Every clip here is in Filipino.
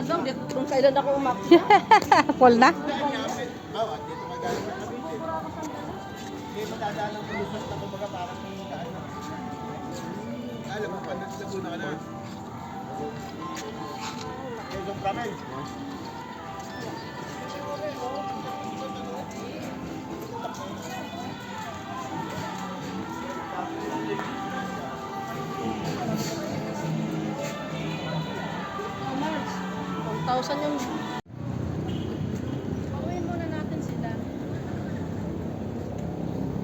Na daw. Dito kung kailan ako umakyat. Full na? Bawa, dito magaling na kami. Hindi matadaan ng pulusot na kumbaga parang may kaan na. Alam mo pa, nagsaguna ka na. Quezon Province. Oh, 1,000 yung... Pauwiin muna natin sila.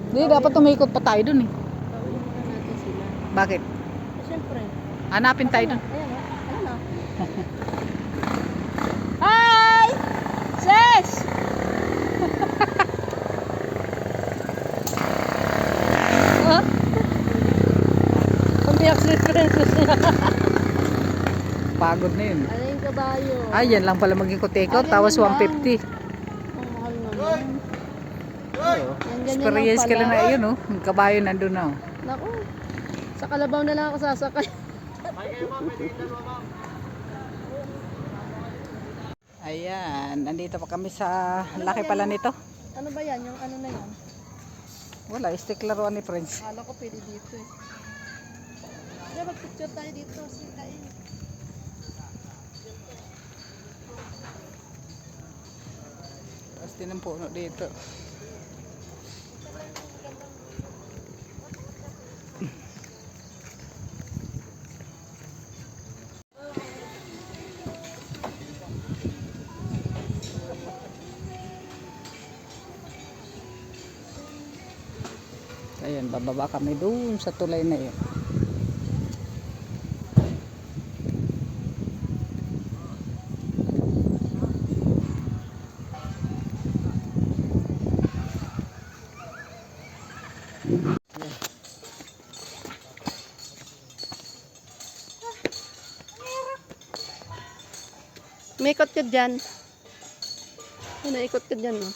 Hindi, dapat umikot pa tayo dun eh. Pauwiin muna natin sila. Bakit? Eh, Siyempre. Hanapin tayo dun. Ayan. Ayan o. Hi! Sis! huh? Umiyak si Princess. Pagod na yun. Ano kabayo? Ay, yan lang pala mag-ikot-ikot. Ay, Tawas yan lang. 150. Ang mahal naman. Ganyan Experience lang ka lang pala. na yun, oh. Ang kabayo nandun na, oh. Naku. Sa kalabaw na lang ako sasakay. Ayan, nandito pa kami sa laki pala nito. Ano ba yan? Yung ano na yan? Wala, stick laruan ni Prince. Akala ko pwede dito eh. Kaya mag-picture tayo dito. Sige tayo. Din ang puno dito. Ayan, bababa kami doon sa tulay na yun. May ikot ka dyan. Ano, ikot ka dyan, no?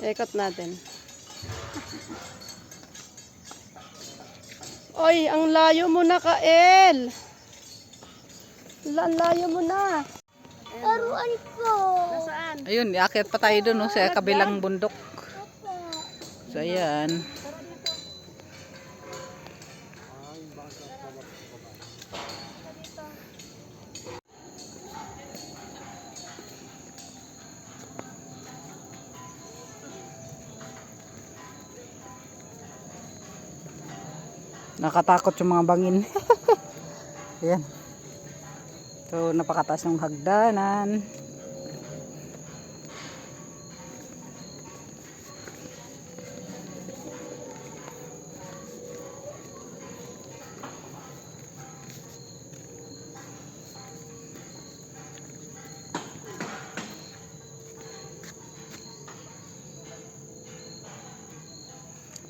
Ikot natin. Oy, ang layo mo na, Kael. Ang layo mo na. Laruan ko. Nasaan? Ayun, iakyat pa tayo doon, no, sa kabilang bundok. So, ayan. Nakatakot yung mga bangin. ayan. So, napakataas ng hagdanan.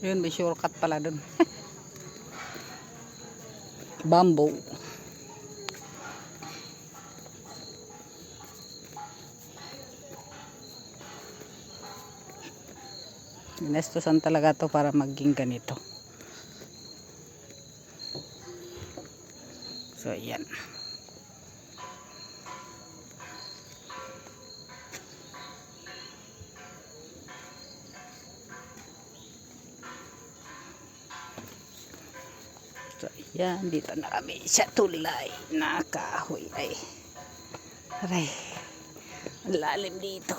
Yun, may shortcut pala dun. Bamboo. Inestusan talaga to para maging ganito. So, yan. So, yan. Dito na kami sa tulay na kahoy. Ay. Aray. Lalim dito.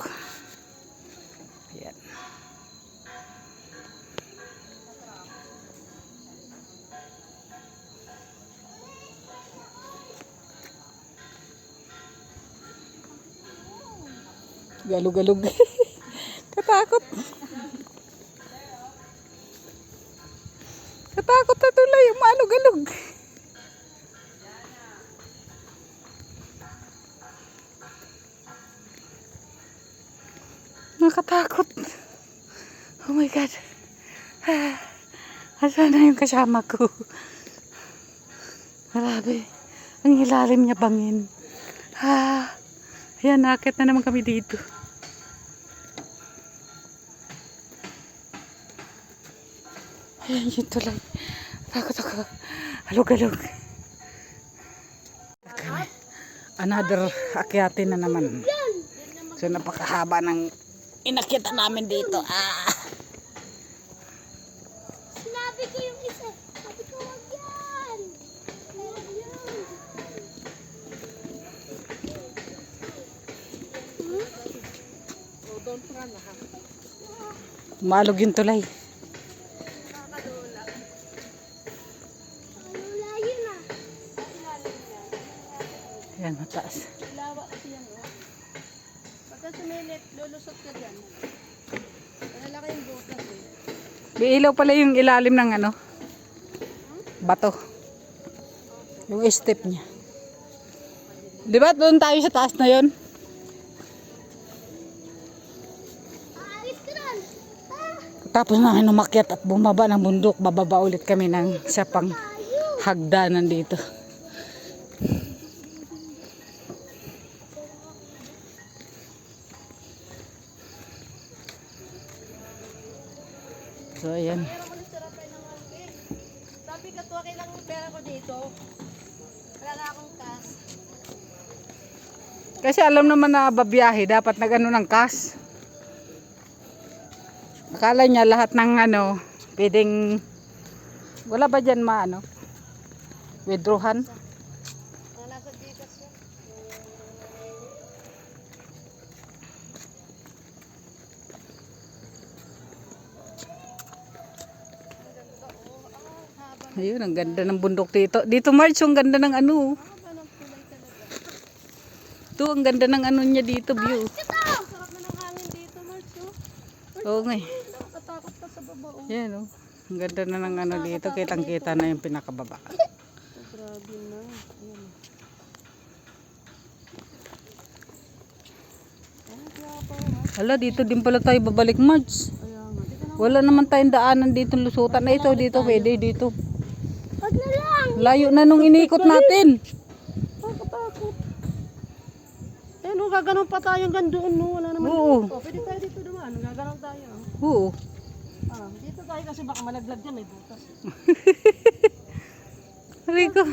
Galug-galug. Katakot. Katakot na tulay. Umalog-galog. Nakatakot. Oh my God. Ah, Asan na yung kasama ko? Grabe. Ang ilalim niya bangin. Ayan, nakakit na naman kami dito. Ayan, yun tuloy. Takot ako. Halog-halog. Another akyatin na naman. So, napakahaba ng inakita namin dito. Ah! Sinabi ko yung isa. Sabi ko, wag yan. Wag yan. Malog yung tulay. Ayan, mataas. Lawa kasi yan, oh. Pagka sumilit, lulusot ka dyan. Malalaki yung bukas, eh. May ilaw pala yung ilalim ng ano, bato. Yung step niya. Di ba doon tayo sa taas na yon? Ah, Tapos namin umakyat at bumaba ng bundok, bababa ulit kami ng isa pang hagdanan dito. So, ayan. Sabi ka kailangan yung pera ko dito. Wala na akong cash. Kasi alam naman na babiyahe, dapat nagano ng cash. Akala niya lahat ng ano, pwedeng, wala ba dyan maano? Withdrawhan? Ayun, ang ganda ng bundok dito. Dito March, ang ganda ng ano. Ito, ang ganda ng ano niya dito, view. Sarap na ng hangin dito, March, oh. Oo nga eh. Nakakatakot ka sa baba, oh. Yan oh. Ang ganda na ng ano dito, kitang-kita na yung pinakababa. Grabe na. Ayan. Pa, oh. Hala, dito din pala tayo babalik, March. Wala naman tayong daanan dito lusutan na ito, dito, pwede, dito. Layo na nung inikot natin. Nakakatakot. Eh, no, gaganon pa tayo hanggang doon, no? Wala naman. Oo. Oh, pwede tayo dito naman. Gaganon tayo. oh. Oo. Ah, dito tayo kasi baka malaglag dyan, may butas. Rico.